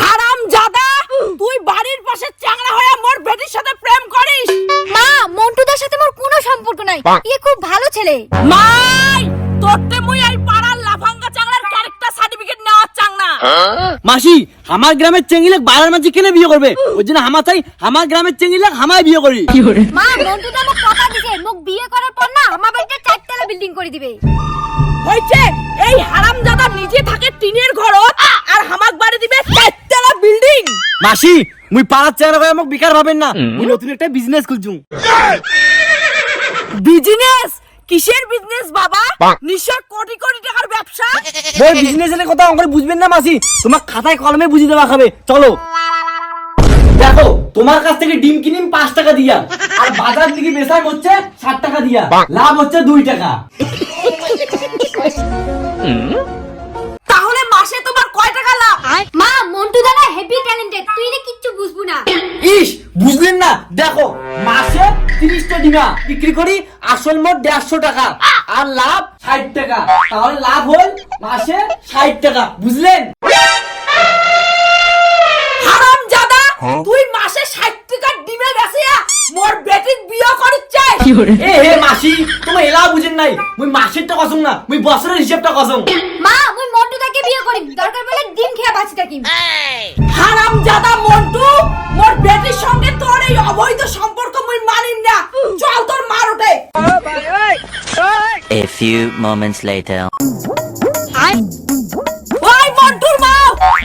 হারাম জাদা তুই বাড়ির পাশে চাংড়া হয়ে মোর বেটির সাথে প্রেম করিস? মা মন্টুদার সাথে মোর কোনো সম্পর্ক নাই। এ খুব ভালো ছেলে। মাই তোরতে মুই এই পাড়ার লাফাঙ্গা চাংড়ার ক্যারেক্টার সার্টিফিকেট নেওয়ার চাংনা মাসি আমার গ্রামের চেঙ্গিলাক বাইরের মাঝে কেনে বিয়ে করবে? ওই জন্য আমার চাই আমার গ্রামের চেঙ্গিলাক আমায় বিয়ে করি। মা মন্টুদা মোক কথা দিছে। মোক বিয়ে করার পর না আমার বাড়িতে চারতলা বিল্ডিং করে দিবে। হইছে এই হারাম জাদা নিজে থাকে টিনের ঘরত আর হামাক বাড়ি দিবে চারতলা বিল্ডিং মাসি মুই পাড়ার চেহারা করে আমাকে বেকার ভাবেন না। মুই নতুন একটা বিজনেস খুলছুম। বিজনেস কিসের বিজনেস বাবা? নিশ্চয় কোটি কোটি টাকার ব্যবসা? ওই বিজনেসের কথা অঙ্করে বুঝবেন না মাসি? তোমার খাতায় কলমে বুঝিয়ে দেওয়া খাবে চলো। দেখো তোমার কাছ থেকে ডিম কিনিম পাঁচ টাকা দিয়া। আর বাজার থেকে বেচাই হচ্ছে ষাট টাকা দিয়া। লাভ হচ্ছে দুই টাকা। তাহলে মাসে তোমার কয় টাকা লাভ? মা মন্টুদা দাদা হেভি ট্যালেন্টেড তুই না কিচ্ছু বুঝব না। ইস বুঝলেন না? দেখো মাসে তিরিশটা ডিমা বিক্রি করি আসল মোট দেড়শো টাকা। আর লাভ ষাট টাকা। তাহলে লাভ হল মাসে ষাট টাকা বুঝলেন? হারাম জাদা তুই মাসে 60 টাকা ডিমে বেচিয়া মোর বেটিক বিয়ে করিস চাই এ হে মাসি তুমি এলা বুঝেন নাই। মুই মাসেরটা কসম না মুই বছরের হিসাবটা কসম। মা মুই মন্টুদাকে বিয়ে করি দরকার পড়লে ডিম খেয়ে বাঁচি থাকি হারাম জাদা মন্টু মোর সঙ্গে তোর এই অবৈধ সম্পর্ক মুই মানিম না। চল তোর মার ওঠে A few moments later. ওই মন্টুর মা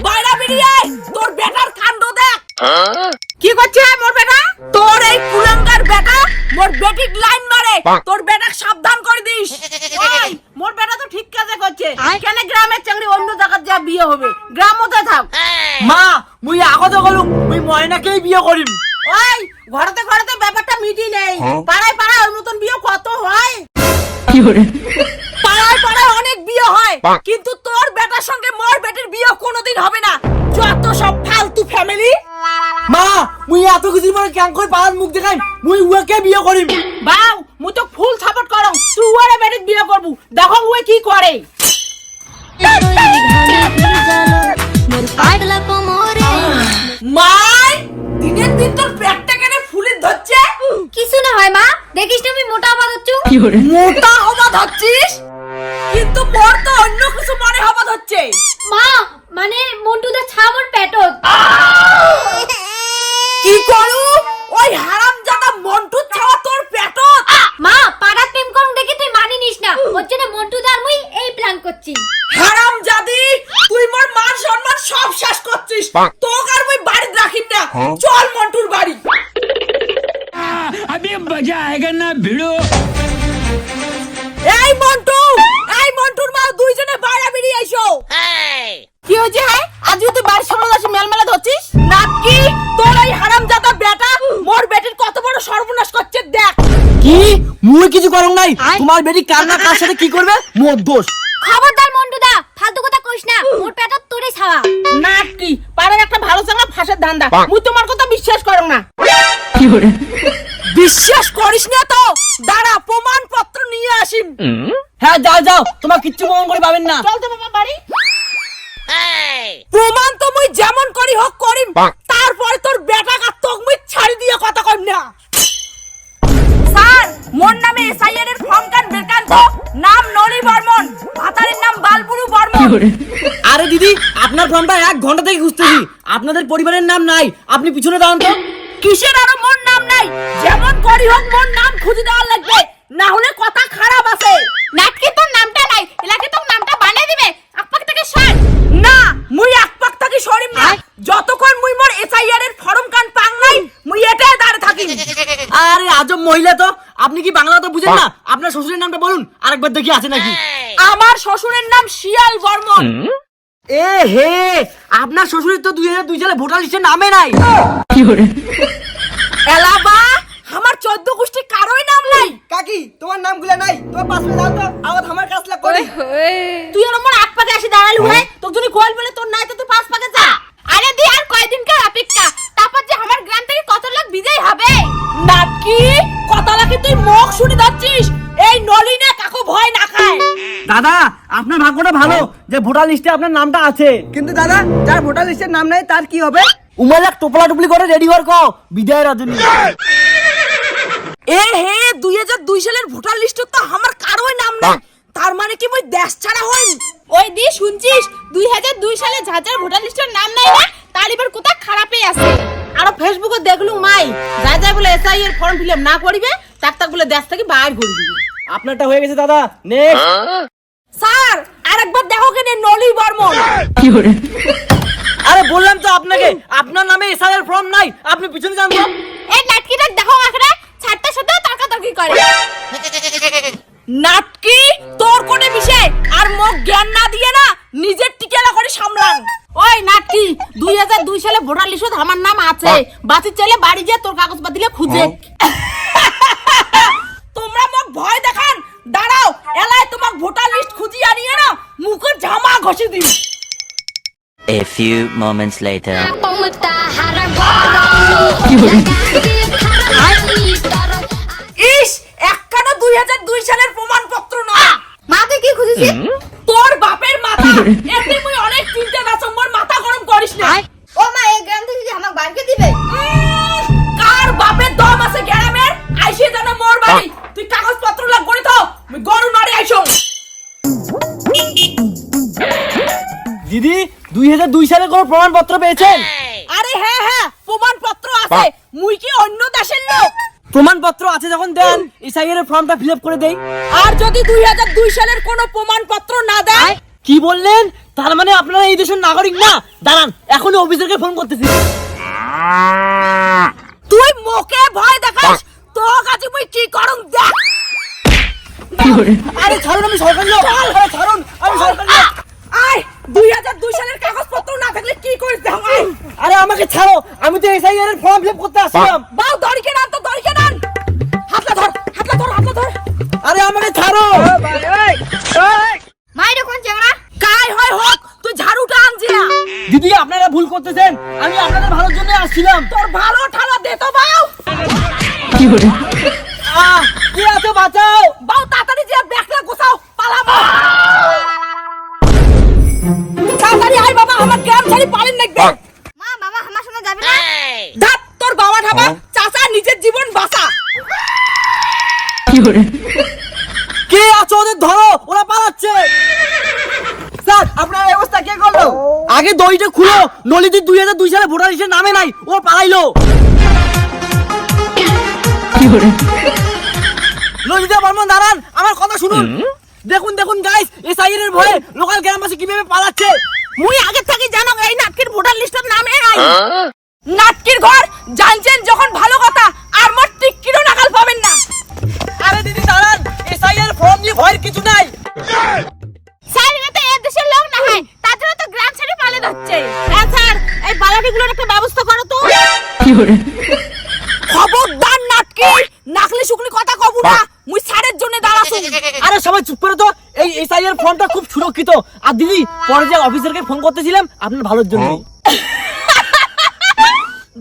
বাইরা বেরিয়ে আয়। তোর বেটার কাণ্ড দেখ। কি করছে মোর বেটা? তোর এই কুলাঙ্গার বেটা মোর বেটিক লাইন মারে। তোর বেটাক সাবধান করে দিস। ওই মোর বেটা তো ঠিক কাজে করছে। কেন গ্রামের চাকরি অন্য জায়গায় যা বিয়ে হবে? গ্রাম মতো থাক। মা মুই আগতে গলুম মুই ময়নাকেই বিয়ে করিম ওই ঘরেতে ঘরেতে ব্যাপারটা মিটি নেই। পাড়ায় পাড়ায় ওর মতন বিয়ে কত হয়? পাড়ায় পাড়ায় অনেক বিয়ে হয়। কিন্তু তোর বেটার সঙ্গে মোর বেটির বিয়ে কোনোদিন হবে না। যত সব ফালতু ফ্যামিলি মা মুই এত কিছু পরে ক্যাং করে পাড়ার মুখ দেখাই মুই উয়াকে বিয়ে করিম বাউ মুই তো ফুল সাপোর্ট করং তুই ওরে বেটির বিয়ে করবু দেখো উয়ে কি করে মাই দিনের দিন তোর পেটটা কেন ফুলে ধরছে? কিছু না হয় মা দেখিস না আমি মোটা হবা হচ্ছু মোটা হবা ধরছিস? কিন্তু মোর তো অন্য কিছু মনে হবা ধরছে। মা মানে মন্টুদা ছামর পেটত কি করু? ওই হারাম জাদা মন্টু ছাওয়া তোর পেটত মা পাড়াত প্রেম করুন দেখে তুই মানি নিস না। ওর জন্য মন্টুদা আর মুই এই প্ল্যান করছি। হারাম জাদি তুই মোর মান সম্মান সব শেষ করছিস তোকে আর মুই বাড়ি রাখিম না চল মন্টুর বাড়ি। আমি মজা আয়েগা না ভিড়ো। এই মন্টু এই মন্টুর মা দুইজনে বাইরে বেরি আইছো কি হয়েছে হাই আজ তুই বাড়ির সামনে আসে মেলমেলা ধরছিস? নাকি তোর এই হারামজাদা বেটা মোর বেটির কত বড় সর্বনাশ করছে দেখ। কি? মুই কিছু করং নাই? তোমার বেটি কার না কার সাথে কি করবে? মোর দোষ। ধান্দা। মুই তোমার কথা বিশ্বাস করো না। বিশ্বাস করিস না তো? দাঁড়া প্রমাণপত্র নিয়ে আসিম। হ্যাঁ যাও যাও। তোমার কিচ্ছু প্রমাণ করে পাবেন না। চল তো বাবা বাড়ি। প্রমাণ তো মুই যেমন করি হোক করিম। তারপরে তোর বেটা কা তোক মুই ছাড়ি দিয়ে কথা কইম না। স্যার মোর নামে এসআইআর এর ফর্ম কান বেকান তো নাম নলি বর্মন। ভাতারের নাম বালপুরু বর্মন। দিদি আপনার ফর্মটা এক ঘণ্টা থেকে খুঁজতেছি। আপনাদের পরিবারের নাম নাই আপনি পিছনে দাঁড়ান তো। কিসের আরও মোর নাম নাই? যেমন করি হোক মোর নাম খুঁজে দেওয়ার লাগবে। না হলে কথা খারাপ আছে। নাটকে তোর নামটা নাই? এলাকে তোর নামটা বানিয়ে দিবে? আকপাক থেকে সর। না মুই আকপাক থেকে সরিম না। যতক্ষণ মুই মোর এসআইআর এর ফর্ম কান পাং নাই মুই এটাই দাঁড়ে থাকি। আরে আজব মহিলা তো। আপনি কি বাংলা তো বুঝেন না? আপনার শ্বশুরের নামটা বলুন আরেকবার দেখি আছে নাকি। আমার শ্বশুরের নাম শিয়াল বর্মন। এ হে আপনার শ্বশুরের তো দুই হাজার দুই সালে ভোটার লিস্টে নামে নাই। এলাবা আমার চোদ্দ গোষ্ঠী কারোই নাম নাই। কাকি তোমার নামগুলো নাই। তোমার পাশে দাও তো আবার আমার কাজ লাগ করে। তুই আর আমার আট পাকে আসি দাঁড়ালি ভাই তোর জন্য গোল বলে তোর নাই তো তুই পাঁচ পাকে যা। আরে দি আর কয়দিনকার অপেক্ষা? তারপর যে আমার গ্রাম থেকে কত লোক বিজয় হবে? নাকি কত লাখে তুই মুখ শুনে যাচ্ছিস এই নলিনা ভয় না খায়। দাদা আপনার ভাগ্যটা ভালো যে ভোটার লিস্টে আপনার নামটা আছে। কিন্তু দাদা যার ভোটার লিস্টের নাম নেই তার কি হবে? উমালাক টোপলা টুপলি করে রেডি কর কও। বিদায় রজনী। এ হে দুই হাজার দুই সালের ভোটার লিস্ট তো আমার কারোই নাম নাই। তার মানে কি মই দেশ ছাড়া হই? ওই দি শুনছিস? দুই হাজার দুই সালে ঝাঁঝার ভোটার লিস্টের নাম নাই না তার এবার কোথা খারাপই আছে? আর ফেসবুকে দেখলু মাই। যাই যাই বলে এসআই এর ফর্ম ফিল না করিবে তার তাক বলে দেশ থেকে বাইর করে দিবে। আপনারটা হয়ে গেছে দাদা। নেক্সট স্যার আরেকবার দেখো কেন নলি বর্মন। কি করে আরে বললাম তো আপনাকে আপনার নামে এসআইআর ফর্ম নাই। আপনি পিছনে যান তো। এই নাটকিটা দেখো আখড়া ছাড়তে সাথেও তর্কাতর্কি করে। নাটকি? তোর কোনে মিশে? আর মোক জ্ঞান না দিয়ে না নিজের টিকেলা করে সামলান। ওই নাটকি দুই হাজার দুই সালে ভোটার লিস্টত আমার নাম আছে। বাসি চাইলে বাড়ি যা তোর কাগজ পাতিলে খুঁজে ভয় দেখান। দাঁড়াও এলায় তোমাক ভোটার লিস্ট খুঁজি আনিয়ে না মুখের জামা ঘষে দিই A few moments later. ইস একখানা দুই হাজার দুই সালের প্রমাণপত্র না মা তুই কি খুঁজেছিস? তোর বাপের মাথা দিদি দুই হাজার দুই সালে কোনো প্রমাণপত্র পেয়েছেন? আরে হ্যাঁ হ্যাঁ প্রমাণপত্র আছে। মুই কি অন্য দেশের লোক? প্রমাণপত্র আছে যখন দেন এসআইআর এর ফর্মটা ফিল করে দেই। আর যদি দুই হাজার দুই সালের কোনো প্রমাণপত্র না দেয়? কি বললেন? তার মানে আপনারা এই দেশের নাগরিক না? দাঁড়ান এখনই অফিসারকে ফোন করতেছি। তুই মোকে ভয় দেখাস? তো কাছে মুই কি করুম দেখ। আরে ছাড়ুন আমি সরকারি লোক। আরে ছাড়ুন আমি সরকারি লোক। আয়। দুই হাজার দুই সালের কাগজপত্র না থাকলে কি দেখ আয় আরে আমাকে ছাড়ো আমি তো এসআইআর এর ফর্ম ফিল করতে আসলাম বাউ দড়িকে নান তো দড়িকে নান হাতলা ধর হাতলা ধর হাতলা ধর। আরে আমাকে ছাড়ো। মাইরে কোন চেংড়া? কাই হয় হোক তুই ঝাড়ুটা আনজি না। দিদি আপনারা ভুল করতেছেন। আমি আপনাদের ভালোর জন্য আসছিলাম। তোর ভালো ঠালা দে তো বাউ। কে আছে বাঁচাও? কে আছো ওদের ধরো ওরা পালাচ্ছে। স্যার আপনার ব্যবস্থা কে করল? আগে দইটা খুলো নলিদি দুই হাজার দুই সালে ভোটার লিস্টের নামে নাই ও পালাইলো। ললিতা বর্মন দাঁড়ান আমার কথা শুনুন। দেখুন দেখুন গাইস এসআইএর এর ভয়ে লোকাল গ্রামবাসী কীভাবে পালাচ্ছে। মুই আগে থেকে জানো এই নাটকির ভোটার লিস্টের নামে নাই। নাটকির ঘর জানছেন যখন ভালো কথা আর মোর টিক্কিরও নাগাল পাবেন না। আরে সবাই চুপ করে তো। এই এসআইয়ের ফোনটা খুব সুরক্ষিত। আর দিদি পরে যে অফিসারকে ফোন করতেছিলাম আপনার ভালোর জন্য।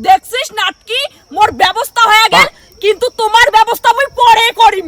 দেখছিস নাটকি? মোর ব্যবস্থা হয়ে গেল কিন্তু তোমার ব্যবস্থা আমি পরে করিম